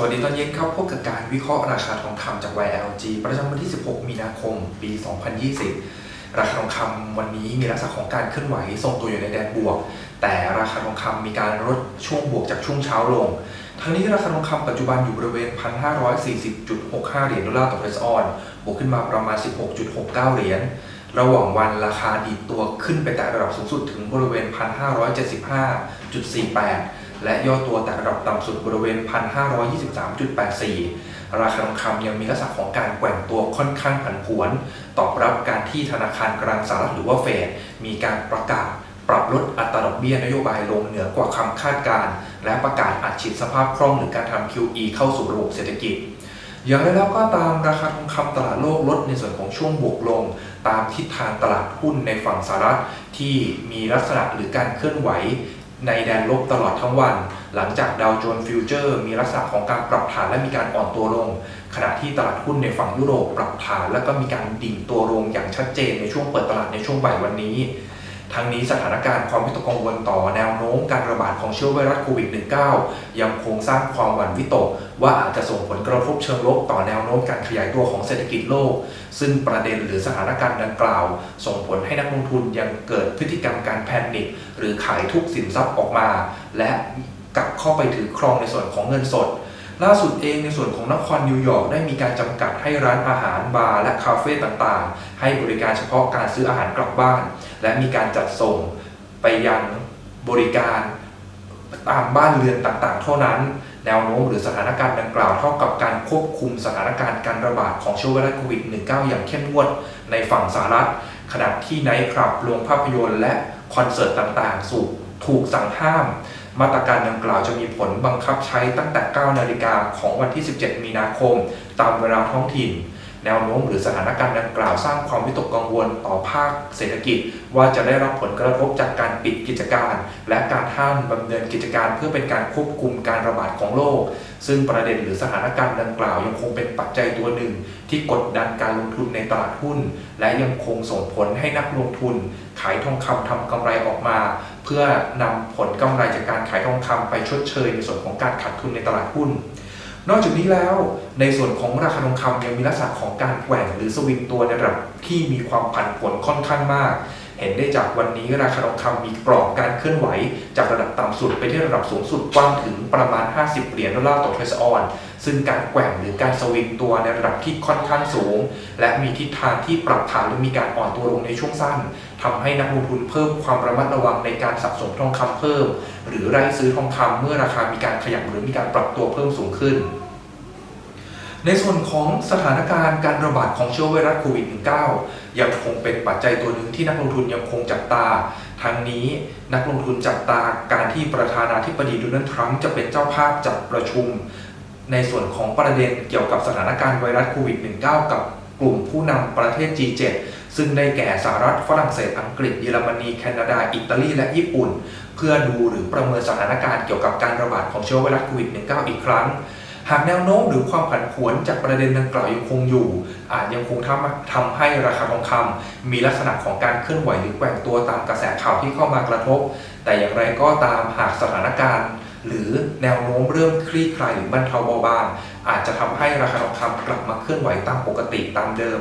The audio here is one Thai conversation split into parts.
สวัสดีตอนเย็นครับพบกับการวิเคราะห์ราคาทองคำจาก YLG ประจำวันที่ 16 มีนาคม ปี 2020 ราคาทองคำวันนี้มีลักษณะของการเคลื่อนไหวทรงตัวอยู่ในแดนบวก แต่ราคาทองคำมีการลดช่วงบวกจากช่วงเช้าลง ทั้งนี้ราคาทองคำปัจจุบันอยู่บริเวณ 1,540.65 เหรียญดอลลาร์ต่อเทรซออน บวกขึ้นมาประมาณ 16.69 เหรียญ ระหว่างวันราคาดีดตัวขึ้นไปแต่ระดับสูงสุดถึงบริเวณ 1,575.48 และย่อตัวแต่ระดับต่ำสุดบริเวณ 1,523.84 ราคาทองคำยังมีลักษณะของการแกว่งตัวค่อนข้างผันผวน ตอบรับการที่ธนาคารกลางสหรัฐหรือว่าเฟดมีการประกาศปรับลดอัตราดอกเบี้ยนโยบายลงเหนือกว่าคำคาดการณ์ และประกาศอัดฉีดสภาพคล่องหรือการทำ QE เข้าสู่ระบบเศรษฐกิจ อย่างไรแล้วก็ตามราคาทองคำตลาดโลกลดในส่วนของช่วงบวกลง ตามทิศทางตลาดหุ้นในฝั่งสหรัฐที่มีลักษณะหรือการเคลื่อนไหว ในแดนลบตลอดทั้งวัน หลังจากดาวโจนส์ฟิวเจอร์มีลักษณะของการปรับฐานและมีการอ่อนตัวลง ขณะที่ตลาดหุ้นในฝั่งยุโรปปรับฐาน และก็มีการดิ่งตัวลงอย่างชัดเจนในช่วงเปิดตลาดในช่วงบ่ายวันนี้ ทั้งนี้สถานการณ์ความวิตกกังวลต่อแนวโน้มการระบาดของเชื้อไวรัสโควิด -19 ยังคงสร้างความหวั่นวิตก ว่าอาจจะส่งผลกระทบเชิงลบต่อแนวโน้มการขยายตัวของเศรษฐกิจโลก ซึ่งประเด็นหรือสถานการณ์ดังกล่าว ส่งผลให้นักลงทุนยังเกิดพฤติกรรมการแพนิคหรือขายทุกสินทรัพย์ออกมา และกลับเข้าไปถือครองในส่วนของเงินสด ล่าสุดเองในส่วนของนครนิวยอร์กได้มีการจำกัดให้ร้านอาหารบาร์และคาเฟ่ต่างๆ ให้บริการเฉพาะการซื้ออาหารกลับบ้าน และมีการจัดส่งไปยังบริการตามบ้านเรือนต่างๆ เท่านั้น แนวโน้มหรือสถานการณ์ดังกล่าวเท่ากับการควบคุมสถานการณ์การระบาดของเชื้อไวรัสโควิด -19 อย่างเข้มงวดในฝั่งสหรัฐ ขณะที่ไนท์คลับโรงภาพยนตร์และคอนเสิร์ตต่างๆ สูถูกสั่งห้าม มาตรการดังกล่าวจะมีผลบังคับใช้ตั้งแต่ 9 นาฬิกาของวันที่ 17 มีนาคม ตามเวลาท้องถิ่น แนวโน้มหรือสถานการณ์ดังกล่าวสร้างความวิตกกังวลต่อภาคเศรษฐกิจ ว่าจะได้รับผลกระทบจากการปิดกิจการ และการห้ามดำเนินกิจการเพื่อเป็นการควบคุมการระบาดของโรคซึ่งประเด็นหรือสถานการณ์ดังกล่าวยังคงเป็นปัจจัยตัวหนึ่ง ที่กดดันการลงทุนในตลาดหุ้น และยังคงส่งผลให้นักลงทุน ขายทองคำทำกำไรออกมา พื่อนำผลกำไรจากการขายทองคำไปชดเชยในส่วนของการขาดทุนในตลาดหุ้น นอกจากนี้แล้วในส่วนของราคาทองคำยังมีลักษณะของการแกว่งหรือสวิงตัวในระดับที่มีความผันผวนค่อนข้างมาก เห็นได้จากวันนี้ราคาทองคำมีกรอบการเคลื่อนไหว จากระดับต่ำสุดไปที่ระดับสูงสุดกว้างถึงประมาณ 50 เหรียญดอลลาร์ต่อเทรซออน ซึ่งการแกว่งหรือการสวิงตัวในระดับที่ค่อนข้างสูง และมีทิศทางที่ปรับฐานหรือมีการอ่อนตัวลงในช่วงสั้นทำให้นักลงทุนเพิ่มความระมัดระวังในการสะสมทองคำเพิ่ม หรือไล่ซื้อทองคำเมื่อราคามีการขยับหรือมีการปรับตัวเพิ่มสูงขึ้นในส่วนของสถานการณ์การระบาดของเชื้อไวรัสโควิด -19 ยังคงเป็นปัจจัยตัวหนึ่งที่นักลงทุนยังคงจับตา ทั้งนี้นักลงทุนจับตาการที่ประธานาธิบดีโดนัลด์ทรัมป์จะเป็นเจ้าภาพจัดประชุม ในส่วนของประเด็นเกี่ยวกับสถานการณ์ไวรัสโควิด -19 กับกลุ่มผู้นำประเทศ G7 ซึ่งได้แก่สหรัฐฝรั่งเศสอังกฤษเยอรมนีแคนาดา อิตาลีและญี่ปุ่น เพื่อดูหรือประเมินสถานการณ์เกี่ยวกับการระบาดของเชื้อไวรัสโควิด -19 อีกครั้ง หากแนวโน้มหรือความผันผวนจากประเด็นดังกล่าวยังคงอยู่ อาจยังคงทำทำให้ราคาทองคำมีลักษณะของการเคลื่อนไหวหรือแกว่งตัวตามกระแสข่าวที่เข้ามากระทบ แต่อย่างไรก็ตามหากสถานการณ์ หรือแนวโน้มเริ่มคลี่คลายหรือบรรเทาเบาบางอาจจะทำให้ราคาทองคำกลับมาเคลื่อนไหวตามปกติตามเดิม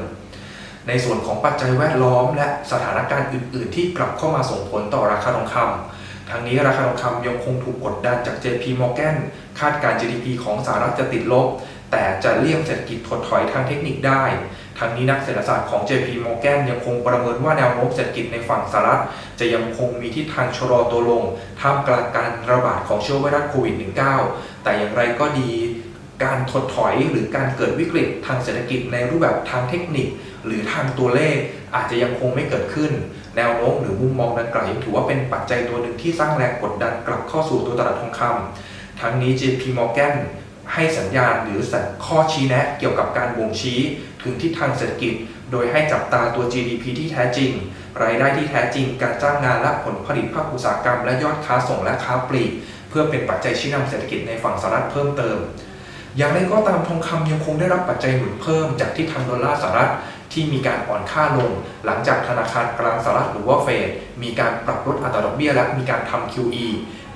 ในส่วนของปัจจัยแวดล้อม และสถานการณ์อื่น ๆ ที่กลับเข้ามาส่งผลต่อราคาทองคำทั้งนี้ราคาทองคำยังคงถูกกดดันจาก JP Morgan คาดการ GDP ของสหรัฐจะติดลบ แต่จะเลี่ยงเศรษฐกิจถดถอยทางเทคนิคได้ ทั้งนี้นักเศรษฐศาสตร์ของ JP Morgan ยังคงประเมินว่าแนวโน้มเศรษฐกิจในฝั่งสหรัฐจะยังคงมีทิศทางชะลอตัวลง ท่ามกลางการระบาดของเชื้อไวรัสโควิด -19 แต่อย่างไรก็ดีการถดถอยหรือการเกิดวิกฤตทางเศรษฐกิจในรูปแบบทางเทคนิค หรือทางตัวเลขอาจจะยังคงไม่เกิดขึ้น แนวโน้มหรือมุมมองดังกล่าวยังถือว่าเป็นปัจจัยตัวหนึ่งที่สร้างแรงกดดันกลับเข้าสู่ตัวตลาดทองคำทั้งนี้ JP Morgan ให้สัญญาณหรือสัญข้อชี้แนะเกี่ยวกับการบ่งชี้ ถึงทิศทางเศรษฐกิจ โดยให้จับตาตัว GDP ที่แท้จริง รายได้ที่แท้จริง การจ้างงานและผลผลิตภาคอุตสาหกรรมและยอดค้าส่งและค้าปลีก เพื่อเป็นปัจจัยชี้นำเศรษฐกิจในฝั่งสหรัฐเพิ่มเติม อย่างไรก็ตามทองคำยังคงได้รับปัจจัยหนุนเพิ่มจากทิศทางดอลลาร์สหรัฐทที่มีการอ่อนค่าลง หลังจากธนาคารกลางสหรัฐหรือว่าเฟดมีการปรับลดอัตราดอกเบี้ยและมีการทำ QE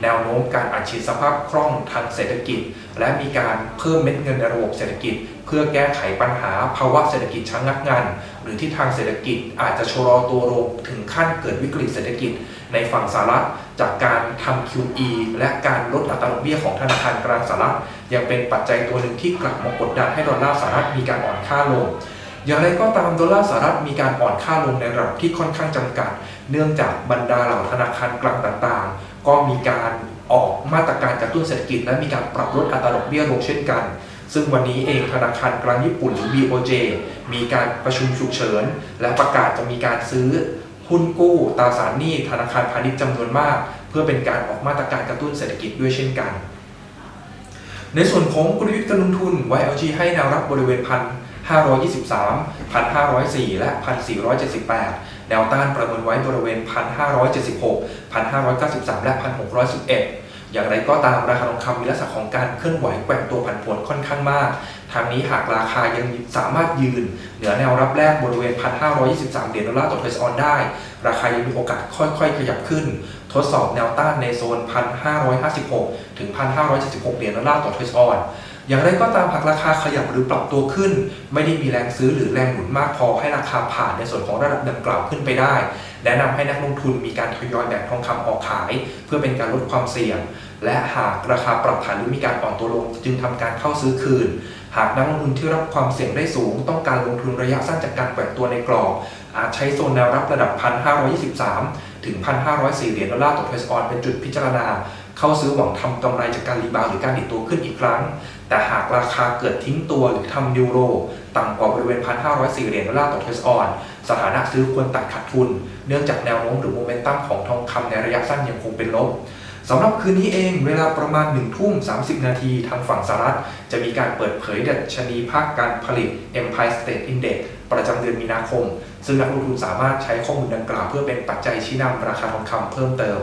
แนวโน้มการอัดฉีดสภาพคล่องทางเศรษฐกิจ และมีการเพิ่มเม็ดเงินในระบบเศรษฐกิจ เพื่อแก้ไขปัญหาภาวะเศรษฐกิจชะงักงัน หรือที่ทางเศรษฐกิจอาจจะชะลอตัวลงถึงขั้นเกิดวิกฤตเศรษฐกิจในฝั่งสหรัฐจากการทำ QE และการลดอัตราดอกเบี้ยของธนาคารกลางสหรัฐยังเป็นปัจจัยตัวหนึ่งที่กลับมากดดันให้ดอลลาร์สหรัฐมีการอ่อนค่าลงอย่างไรก็ตามดอลลาร์สหรัฐมีการอ่อนค่าลงในระดับที่ค่อนข้างจำกัด เนื่องจากบรรดาเหล่าธนาคารกลางต่างๆ ก็มีการออกมาตรการกระตุ้นเศรษฐกิจและมีการปรับลดอัตราดอกเบี้ยลงเช่นกัน ซึ่งวันนี้เองธนาคารกลางญี่ปุ่นหรือ BOJ มีการประชุมฉุกเฉิน และประกาศจะมีการซื้อหุ้นกู้ตราสารหนี้ธนาคารพาณิชย์จำนวนมาก เพื่อเป็นการออกมาตรการกระตุ้นเศรษฐกิจด้วยเช่นกัน ในส่วนของกลยุทธ์การลงทุน YLG ให้แนวรับบริเวณพัน523 1,504 และ 1,478 แนวต้านประเมินไว้บริเวณ 1,576 1,593 และ 1,611 อย่างไรก็ตามราคาทองคำมีลักษณะของการเคลื่อนไหวแกว่งตัวผันผวนค่อนข้างมาก ทางนี้หากราคายังสามารถยืน เหนือแนวรับแรกบริเวณ 1,523 เหรียญดอลลาร์ต่อเทสออนได้ ราคายังมีโอกาสค่อยๆ ขยับขึ้น ทดสอบแนวต้านในโซน 1,556 ถึง 1,576 เหรียญดอลลาร์ต่อเทสออน อย่างไรก็ตามหากราคาขยับหรือปรับตัวขึ้น ไม่ได้มีแรงซื้อหรือแรงหนุนมากพอให้ราคาผ่านในส่วนของระดับดังกล่าวขึ้นไปได้ แนะนำให้นักลงทุนมีการทยอยแบ่งทองคำออกขาย เพื่อเป็นการลดความเสี่ยง และหากราคาปรับฐานหรือมีการอ่อนตัวลง จึงทำการเข้าซื้อคืน หากนักลงทุนที่รับความเสี่ยงได้สูง ต้องการลงทุนระยะสั้นจากการแกว่งตัวในกรอบ อาจใช้โซนแนวรับระดับ 1,523 ถึง 1,504 เหรียญดอลลาร์ต่อเทสออนเป็นจุดพิจารณา เข้าซื้อหวังทำกำไรจากการรีบาวหรือการดิดตัวขึ้นอีกครั้ง แต่หากราคาเกิดทิ้งตัวหรือทำนิวโร ต่ำกว่าบริเวณ 1,504 เหรียญดอลลาร์ต่อเทสออน สถานะซื้อควรตัดขาดทุน เนื่องจากแนวโน้มหรือโมเมนตัมของทองคำในระยะสั้นยังคงเป็นลบสำหรับคืนนี้เองเวลาประมาณ1ทุ่ม 30 นาทีทางฝั่งสหรัฐ จะมีการเปิดเผยดัชนีภาคการผลิต Empire State Index ประจำเดือนมีนาคม ซึ่งนักลงทุนสามารถใช้ข้อมูลดังกล่าวเพื่อเป็นปัจจัยชี้นำราคาทองคำเพิ่มเติม